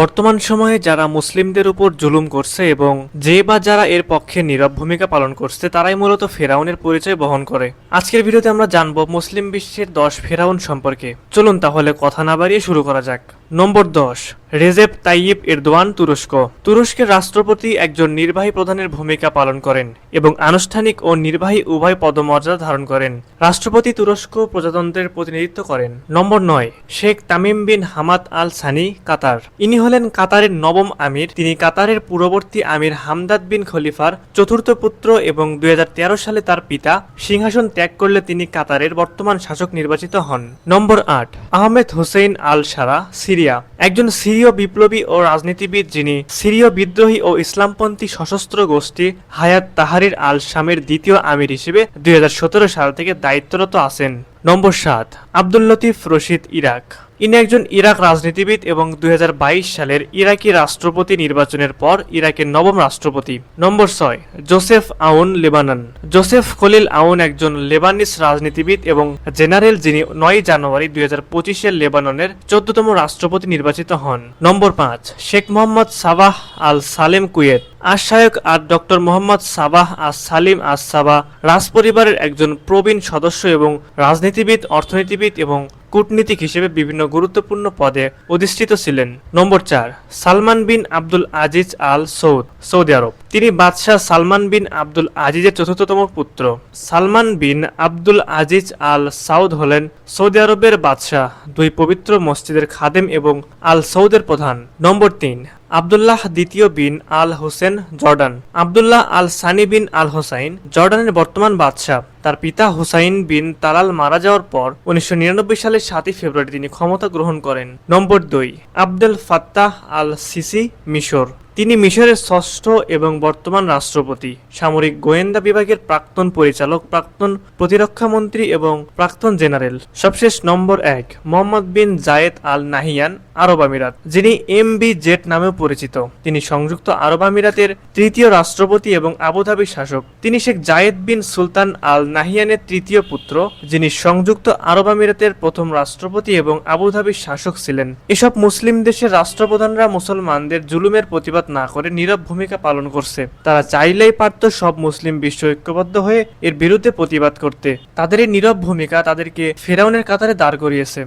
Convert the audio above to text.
বর্তমান সময়ে যারা মুসলিমদের উপর জুলুম করছে এবং যে বা যারা এর পক্ষে নীরব ভূমিকা পালন করছে, তারাই মূলত ফেরাউনের পরিচয় বহন করে। আজকের ভিডিওতে আমরা জানব মুসলিম বিশ্বের দশ ফেরাউন সম্পর্কে। চলুন তাহলে কথা না বাড়িয়ে শুরু করা যাক। নম্বর দশ, রেজেপ তাইয়িব এরদোয়ান তুরস্ক। তুরস্কের রাষ্ট্রপতি একজন নির্বাহী প্রধানের ভূমিকা পালন করেন এবং আনুষ্ঠানিক ও নির্বাহী উভয় পদমর্যাদা ধারণ করেন। রাষ্ট্রপতি তুরস্ক প্রজাতন্ত্রের প্রতিনিধিত্ব করেন। নম্বর নয়, Sheikh Tamim bin Hamad Al Thani Qatar. ইনি হলেন কাতারের নবম আমির। তিনি কাতারের পূর্ববর্তী আমির হামদাদ বিন খলিফার চতুর্থ পুত্র এবং দুই হাজার তেরো সালে তার পিতা সিংহাসন ত্যাগ করলে তিনি কাতারের বর্তমান শাসক নির্বাচিত হন। নম্বর আট, Ahmed Hussein al Sharaa Syria. একজন সিরীয় বিপ্লবী ও রাজনীতিবিদ যিনি সিরীয় বিদ্রোহী ও ইসলামপন্থী সশস্ত্র গোষ্ঠী হায়াত তাহারির আল শামের দ্বিতীয় আমির হিসেবে দুই হাজার সতেরো সাল থেকে দায়িত্বরত আছেন। নম্বর সাত, আব্দুল লতিফ রশিদ ইরাক। ইনি একজন ইরাক রাজনীতিবিদ এবং দুই হাজার বাইশ সালের ইরাকি রাষ্ট্রপতি নির্বাচনের পর ইরাকের নবম রাষ্ট্রপতি। নম্বর ছয়, Joseph Aoun Lebanon. Joseph Khalil Aoun একজন লেবানিস রাজনীতিবিদ এবং জেনারেল যিনি নয় জানুয়ারি দুই হাজার পঁচিশের লেবাননের চোদ্দতম রাষ্ট্রপতি নির্বাচিত হন। নম্বর পাঁচ, Sheikh Mohammad Sabah al Salem Kuwait. আশায়ক আর doctor Mohammad Sabah as Salim as Sabah রাজপরিবারের একজন প্রবীণ সদস্য এবং রাজনীতিবিদ, অর্থনীতিবিদ এবং কূটনীতিক হিসেবে বিভিন্ন গুরুত্বপূর্ণ পদে অধিষ্ঠিত ছিলেন। নম্বর চার, Salman bin Abdul Aziz al Saud, Saudi Arabia. তিনি বাদশাহ সালমান বিন আব্দুল আজিজের চতুর্থতম পুত্র। সালমান বিন আব্দুল আজিজ আল সাউদ হলেন সৌদি আরবের বাদশাহ, দুই পবিত্র মসজিদের খাদেম এবং আল সৌদের প্রধান। নম্বর তিন, আবদুল্লাহ দ্বিতীয় bin al Hussein Jordan. Abdullah al Sani bin al Hussain জর্ডানের বর্তমান বাদশাহ। তার পিতা হুসাইন বিন তালাল মারা যাওয়ার পর উনিশশো নিরানব্বই সালের সাতই ফেব্রুয়ারি তিনি ক্ষমতা গ্রহণ করেন। নম্বর দুই, আবদুল ফাত্তাহ আল সিসি মিশর। তিনি মিশরের ষষ্ঠ এবং বর্তমান রাষ্ট্রপতি, সামরিক গোয়েন্দা বিভাগের প্রাক্তন পরিচালক, প্রাক্তন প্রতিরক্ষা মন্ত্রী এবং প্রাক্তন জেনারেল। সবশেষ নম্বর এক, মোহাম্মদ বিন জায়েদ আল নাহিয়ান, আরব আমিরাত, যিনি এম বি জেট নামেও পরিচিত। তিনি সংযুক্ত আরব আমিরাতের তৃতীয় রাষ্ট্রপতি এবং আবুধাবির শাসক। তিনি শেখ জায়েদ বিন সুলতান আল নাহিয়ানের তৃতীয় পুত্র, যিনি সংযুক্ত আরব আমিরাতের প্রথম রাষ্ট্রপতি এবং আবুধাবির শাসক ছিলেন। এসব মুসলিম দেশের রাষ্ট্রপ্রধানরা মুসলমানদের জুলুমের প্রতিবাদ না করে নীরব ভূমিকা পালন করছে। তারা চাইলেই পারত সব মুসলিম বিশ্ব ঐক্যবদ্ধ হয়ে এর বিরুদ্ধে প্রতিবাদ করতে। তাদের এই নীরব ভূমিকা তাদেরকে ফেরাউনের কাতারে দাঁড় করিয়েছে।